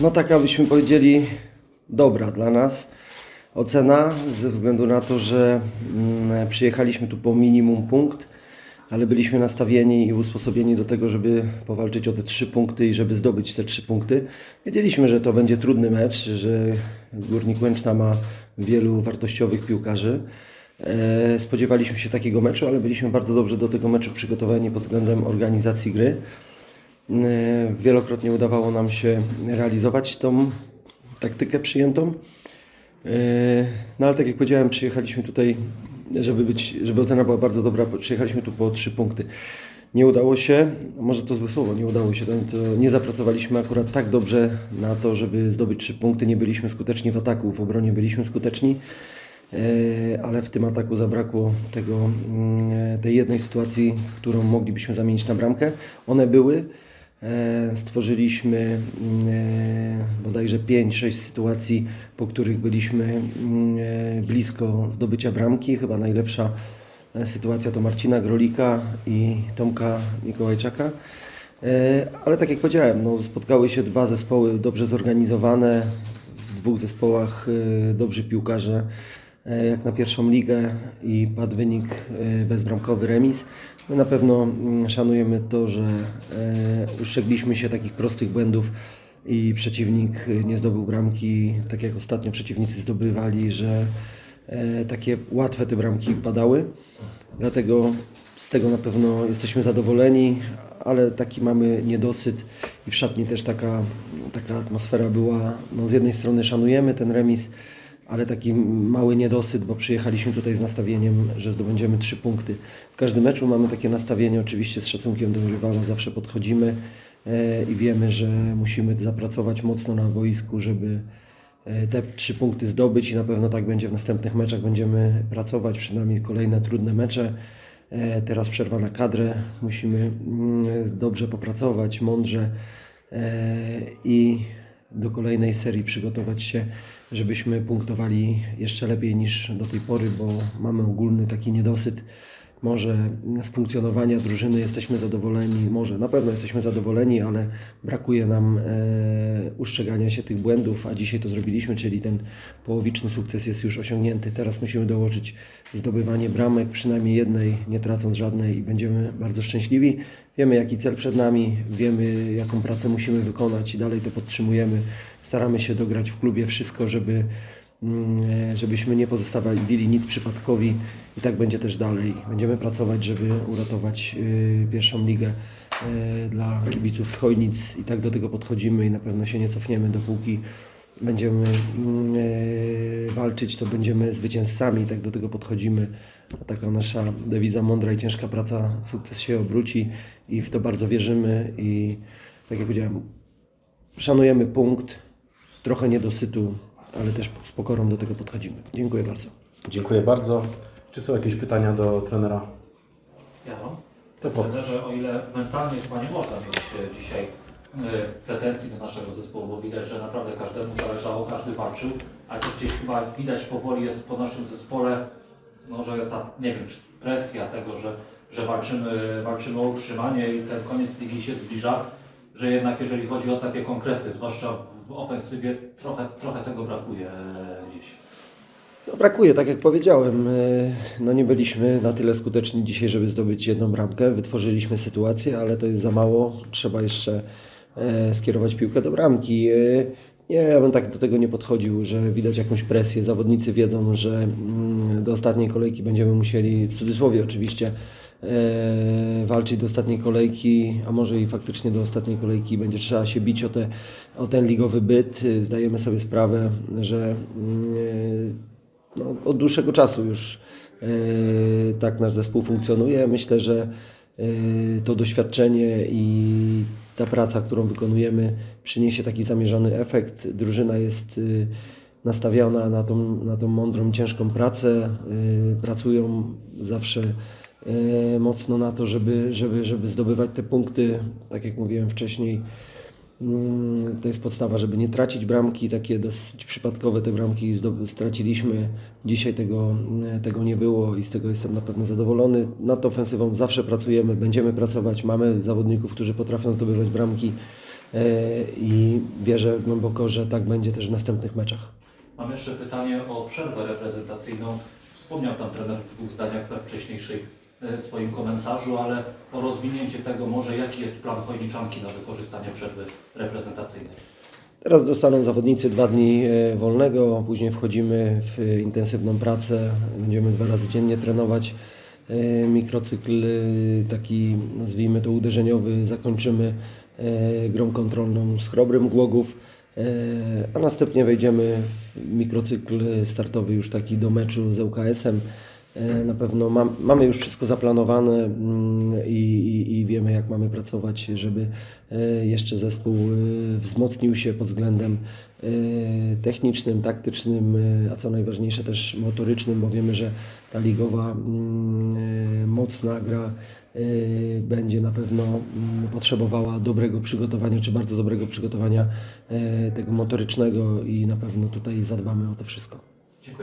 No taka byśmy powiedzieli dobra dla nas ocena ze względu na to, że mm, przyjechaliśmy tu po minimum punkt, ale byliśmy nastawieni i usposobieni do tego, żeby powalczyć o te trzy punkty i żeby zdobyć te trzy punkty. Wiedzieliśmy, że to będzie trudny mecz, że Górnik Łęczna ma wielu wartościowych piłkarzy. E, Spodziewaliśmy się takiego meczu, ale byliśmy bardzo dobrze do tego meczu przygotowani pod względem organizacji gry. E, Wielokrotnie udawało nam się realizować tą taktykę przyjętą. E, No ale tak jak powiedziałem, przyjechaliśmy tutaj, żeby być, żeby ocena była bardzo dobra, przyjechaliśmy tu po trzy punkty. Nie udało się, może to złe słowo, nie udało się, to, nie zapracowaliśmy akurat tak dobrze na to, żeby zdobyć trzy punkty, nie byliśmy skuteczni w ataku, w obronie byliśmy skuteczni, e, ale w tym ataku zabrakło tego, mm, tej jednej sytuacji, którą moglibyśmy zamienić na bramkę. One były, Stworzyliśmy mm, e, bodajże 5-6 sytuacji, po których byliśmy mm, e, blisko zdobycia bramki. Chyba najlepsza e, sytuacja to Marcina Grolika i Tomka Mikołajczaka. E, Ale tak jak powiedziałem, no, spotkały się dwa zespoły dobrze zorganizowane, w dwóch zespołach e, dobrzy piłkarze, e, jak na pierwszą ligę i padł wynik e, bezbramkowy remis. My na pewno mm, szanujemy to, że e, uszczegliśmy się takich prostych błędów i przeciwnik e, nie zdobył bramki, tak jak ostatnio przeciwnicy zdobywali, że e, takie łatwe te bramki padały. Dlatego z tego na pewno jesteśmy zadowoleni, ale taki mamy niedosyt i w szatni też taka, taka atmosfera była. No z jednej strony szanujemy ten remis, ale taki mały niedosyt, bo przyjechaliśmy tutaj z nastawieniem, że zdobędziemy trzy punkty. W każdym meczu mamy takie nastawienie, oczywiście z szacunkiem do rywala zawsze podchodzimy e, i wiemy, że musimy zapracować mocno na boisku, żeby e, te trzy punkty zdobyć i na pewno tak będzie w następnych meczach. Będziemy pracować, przed nami kolejne trudne mecze. E, Teraz przerwa na kadrę, musimy mm, dobrze popracować, mądrze i do kolejnej serii przygotować się, żebyśmy punktowali jeszcze lepiej niż do tej pory, bo mamy ogólny taki niedosyt. Może z funkcjonowania drużyny jesteśmy zadowoleni, może na pewno jesteśmy zadowoleni, ale brakuje nam e, uszczegania się tych błędów, a dzisiaj to zrobiliśmy, czyli ten połowiczny sukces jest już osiągnięty. Teraz musimy dołożyć zdobywanie bramek, przynajmniej jednej, nie tracąc żadnej i będziemy bardzo szczęśliwi. Wiemy jaki cel przed nami, wiemy jaką pracę musimy wykonać i dalej to podtrzymujemy. Staramy się dograć w klubie wszystko, żeby żebyśmy nie pozostawili nic przypadkowi. I tak będzie też dalej. Będziemy pracować, żeby uratować y, pierwszą ligę y, dla kibiców z Chojnic i tak do tego podchodzimy i na pewno się nie cofniemy dopóki będziemy mm, e, walczyć, to będziemy zwycięzcami. I tak do tego podchodzimy. A taka nasza dewiza mądra i ciężka praca, sukces się obróci. I w to bardzo wierzymy. I tak jak powiedziałem, szanujemy punkt, trochę niedosytu, ale też z pokorą do tego podchodzimy. Dziękuję bardzo. Dziękuję bardzo. Czy są jakieś pytania do trenera? Ja mam. To po. Trenerze, o ile mentalnie chyba nie można mieć e, dzisiaj e, pretensji do naszego zespołu, bo widać, że naprawdę każdemu zależało, każdy walczył, a to gdzieś chyba widać powoli jest po naszym zespole, no, że ta, nie wiem, czy presja tego, że, że walczymy, walczymy o utrzymanie i ten koniec ligi się zbliża, że jednak jeżeli chodzi o takie konkrety, zwłaszcza ofensywie, trochę, trochę tego brakuje e, dziś. No, brakuje, tak jak powiedziałem. e, No nie byliśmy na tyle skuteczni dzisiaj, żeby zdobyć jedną bramkę. Wytworzyliśmy sytuację, ale to jest za mało. Trzeba jeszcze e, skierować piłkę do bramki. Nie, ja bym tak do tego nie podchodził, że widać jakąś presję. Zawodnicy wiedzą, że mm, do ostatniej kolejki będziemy musieli, w cudzysłowie oczywiście, walczyć do ostatniej kolejki, a może i faktycznie do ostatniej kolejki będzie trzeba się bić o, te, o ten ligowy byt. E, Zdajemy sobie sprawę, że mm, e, no, od dłuższego czasu już e, tak nasz zespół funkcjonuje. Myślę, że e, to doświadczenie i ta praca, którą wykonujemy, przyniesie taki zamierzony efekt. Drużyna jest e, nastawiona na tą, na tą mądrą, ciężką pracę. E, Pracują zawsze e, mocno na to, żeby, żeby, żeby zdobywać te punkty. Tak jak mówiłem wcześniej, Mm, To jest podstawa, żeby nie tracić bramki. Takie dosyć przypadkowe te bramki straciliśmy. Dzisiaj tego, tego nie było i z tego jestem na pewno zadowolony. Nad ofensywą zawsze pracujemy, będziemy pracować. Mamy zawodników, którzy potrafią zdobywać bramki. i wierzę głęboko, że tak będzie też w następnych meczach. Mam jeszcze pytanie o przerwę reprezentacyjną. Wspomniał Pan trener w dwóch zdaniach we wcześniejszej e, swoim komentarzu, ale o rozwinięcie tego może jaki jest plan Chojniczanki na wykorzystanie przerwy reprezentacyjnej? Teraz dostaną zawodnicy dwa dni e, wolnego, później wchodzimy w intensywną pracę. Będziemy dwa razy dziennie trenować. E, Mikrocykl taki, nazwijmy to uderzeniowy, zakończymy grą kontrolną z Chrobrym Głogów, a następnie wejdziemy w mikrocykl startowy już taki do meczu z ŁKS-em. E, Na pewno mam, mamy już wszystko zaplanowane mm, i, i, i wiemy, jak mamy pracować, żeby e, jeszcze zespół e, wzmocnił się pod względem technicznym, taktycznym, a co najważniejsze też motorycznym, bo wiemy, że ta ligowa mm, mocna gra będzie na pewno mm, potrzebowała dobrego przygotowania, czy bardzo dobrego przygotowania tego motorycznego i na pewno tutaj zadbamy o to wszystko.